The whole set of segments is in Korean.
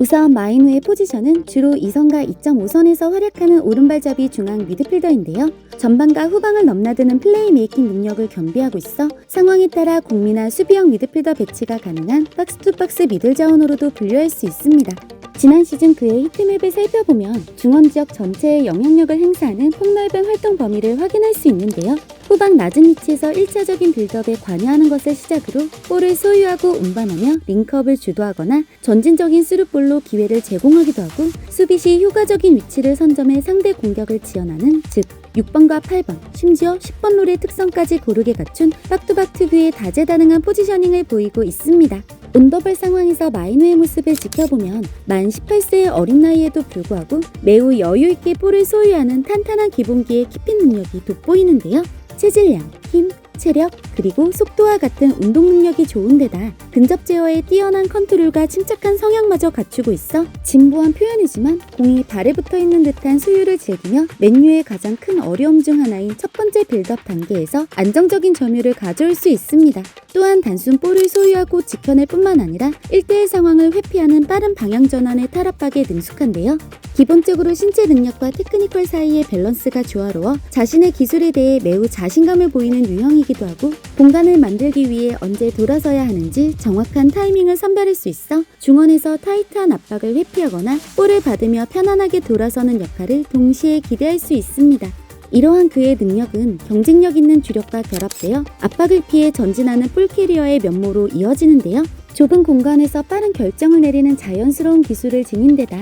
우선 마이누의 포지션은 주로 2선과 2.5선에서 활약하는 오른발잡이 중앙 미드필더인데요. 전방과 후방을 넘나드는 플레이메이킹 능력을 겸비하고 있어 상황에 따라 공미나 수비형 미드필더 배치가 가능한 박스투박스 미들 자원으로도 분류할 수 있습니다. 지난 시즌 그의 히트맵을 살펴보면 중원 지역 전체에 영향력을 행사하는 폭넓은 활동 범위를 확인할 수 있는데요. 후방 낮은 위치에서 1차적인 빌드업에 관여하는 것을 시작으로 볼을 소유하고 운반하며 링크업을 주도하거나 전진적인 스루볼로 기회를 제공하기도 하고 수비 시 효과적인 위치를 선점해 상대 공격을 지원하는 즉 6번과 8번, 심지어 10번 롤의 특성까지 고르게 갖춘 박투박 특유의 다재다능한 포지셔닝을 보이고 있습니다. 온더벌 상황에서 마이누의 모습을 지켜보면 만 18세의 어린 나이에도 불구하고 매우 여유있게 볼을 소유하는 탄탄한 기본기의 키핀 능력이 돋보이는데요. 체질량, 힘, 체력, 그리고 속도와 같은 운동 능력이 좋은 데다 근접 제어에 뛰어난 컨트롤과 침착한 성향마저 갖추고 있어 진부한 표현이지만 공이 발에 붙어 있는 듯한 소유를 즐기며 맨유의 가장 큰 어려움 중 하나인 첫 번째 빌드업 단계에서 안정적인 점유를 가져올 수 있습니다. 또한 단순 볼을 소유하고 지켜낼 뿐만 아니라 1대1 상황을 회피하는 빠른 방향 전환에 탈압박에 능숙한데요. 기본적으로 신체 능력과 테크니컬 사이의 밸런스가 조화로워 자신의 기술에 대해 매우 자신감을 보이는 유형이기도 하고 공간을 만들기 위해 언제 돌아서야 하는지 정확한 타이밍을 선별할 수 있어 중원에서 타이트한 압박을 회피하거나 볼을 받으며 편안하게 돌아서는 역할을 동시에 기대할 수 있습니다. 이러한 그의 능력은 경쟁력 있는 주력과 결합되어 압박을 피해 전진하는 볼캐리어의 면모로 이어지는데요. 좁은 공간에서 빠른 결정을 내리는 자연스러운 기술을 지닌 데다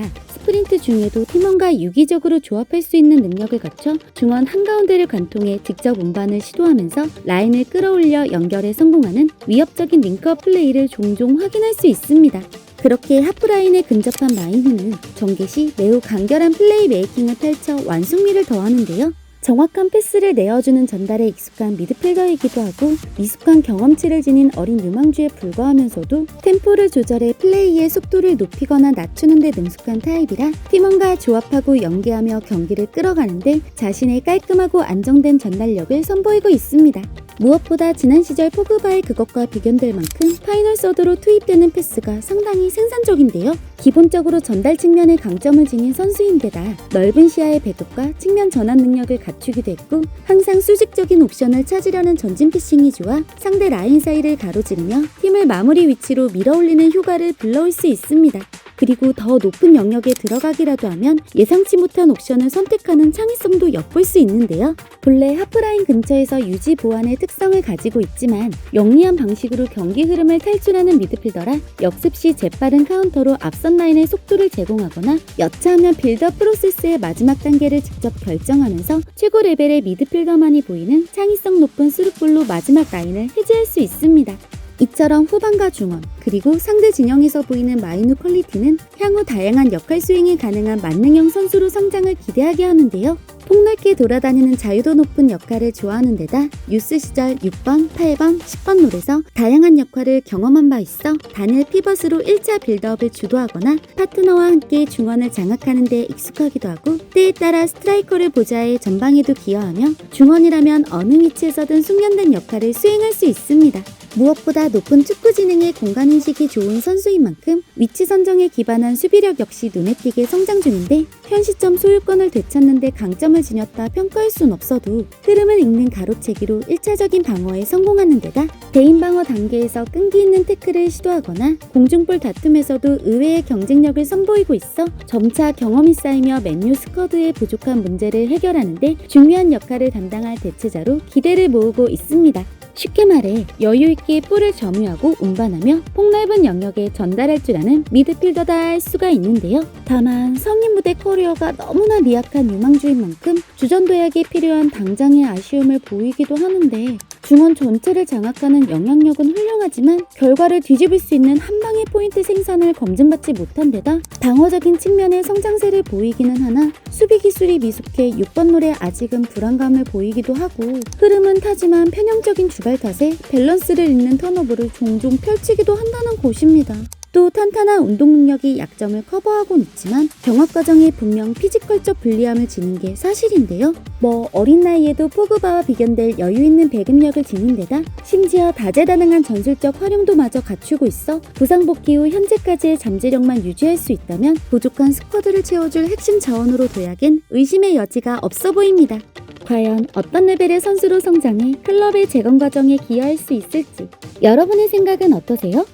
스프린트 중에도 팀원과 유기적으로 조합할 수 있는 능력을 갖춰 중원 한가운데를 관통해 직접 운반을 시도하면서 라인을 끌어올려 연결에 성공하는 위협적인 링크업 플레이를 종종 확인할 수 있습니다. 그렇게 하프라인에 근접한 마인후는 전개 시 매우 간결한 플레이 메이킹을 펼쳐 완숙미를 더하는데요. 정확한 패스를 내어주는 전달에 익숙한 미드필더이기도 하고 미숙한 경험치를 지닌 어린 유망주에 불과하면서도 템포를 조절해 플레이의 속도를 높이거나 낮추는 데 능숙한 타입이라 팀원과 조합하고 연계하며 경기를 끌어가는데 자신의 깔끔하고 안정된 전달력을 선보이고 있습니다. 무엇보다 지난 시절 포그바의 그것과 비견될 만큼 파이널 서드로 투입되는 패스가 상당히 생산적인데요. 기본적으로 전달 측면에 강점을 지닌 선수인데다 넓은 시야의 배급과 측면 전환 능력을 갖추기도 했고 항상 수직적인 옵션을 찾으려는 전진 피싱이 좋아 상대 라인 사이를 가로지르며 팀을 마무리 위치로 밀어올리는 효과를 불러올 수 있습니다. 그리고 더 높은 영역에 들어가기라도 하면 예상치 못한 옵션을 선택하는 창의성도 엿볼 수 있는데요. 본래 하프라인 근처에서 유지 보완의 특성을 가지고 있지만 영리한 방식으로 경기 흐름을 탈출하는 미드필더라 역습 시 재빠른 카운터로 앞선 라인의 속도를 제공하거나 여차하면 빌드업 프로세스의 마지막 단계를 직접 결정하면서 최고 레벨의 미드필더만이 보이는 창의성 높은 스루볼로 마지막 라인을 해제할 수 있습니다. 이처럼 후반과 중원, 그리고 상대 진영에서 보이는 마이누 퀄리티는 향후 다양한 역할 수행이 가능한 만능형 선수로 성장을 기대하게 하는데요. 폭넓게 돌아다니는 자유도 높은 역할을 좋아하는 데다 유스 시절 6번, 8번, 10번 롤에서 다양한 역할을 경험한 바 있어 단일 피벗으로 1차 빌드업을 주도하거나 파트너와 함께 중원을 장악하는 데 익숙하기도 하고 때에 따라 스트라이커를 보좌해 전방에도 기여하며 중원이라면 어느 위치에서든 숙련된 역할을 수행할 수 있습니다. 무엇보다 높은 축구 지능의 공간 인식이 좋은 선수인 만큼 위치 선정에 기반한 수비력 역시 눈에 띄게 성장 중인데 현 시점 소유권을 되찾는데 강점을 지녔다 평가할 순 없어도 흐름을 읽는 가로채기로 1차적인 방어에 성공하는 데다 대인 방어 단계에서 끈기 있는 태클을 시도하거나 공중볼 다툼에서도 의외의 경쟁력을 선보이고 있어 점차 경험이 쌓이며 맨유 스쿼드의 부족한 문제를 해결하는데 중요한 역할을 담당할 대체자로 기대를 모으고 있습니다. 쉽게 말해 여유 있게 볼을 점유하고 운반하며 폭넓은 영역에 전달할 줄 아는 미드필더다 할 수가 있는데요. 다만 성인 무대 커리어가 너무나 미약한 유망주인 만큼 주전 도약이 필요한 당장의 아쉬움을 보이기도 하는데 중원 전체를 장악하는 영향력은 훌륭하지만 결과를 뒤집을 수 있는 한 방의 포인트 생산을 검증받지 못한 데다 방어적인 측면의 성장세를 보이기는 하나 수비 기술이 미숙해 6번 롤에 아직은 불안감을 보이기도 하고 흐름은 타지만 편향적인 주발 탓에 밸런스를 잃는 턴오버를 종종 펼치기도 한다는 곳입니다. 또 탄탄한 운동 능력이 약점을 커버하곤 있지만 병합 과정에 분명 피지컬적 불리함을 지닌 게 사실인데요. 뭐 어린 나이에도 포그바와 비견될 여유 있는 배급력을 지닌 데다 심지어 다재다능한 전술적 활용도 마저 갖추고 있어 부상 복귀 후 현재까지의 잠재력만 유지할 수 있다면 부족한 스쿼드를 채워줄 핵심 자원으로 도약엔 의심의 여지가 없어 보입니다. 과연 어떤 레벨의 선수로 성장해 클럽의 재건 과정에 기여할 수 있을지 여러분의 생각은 어떠세요?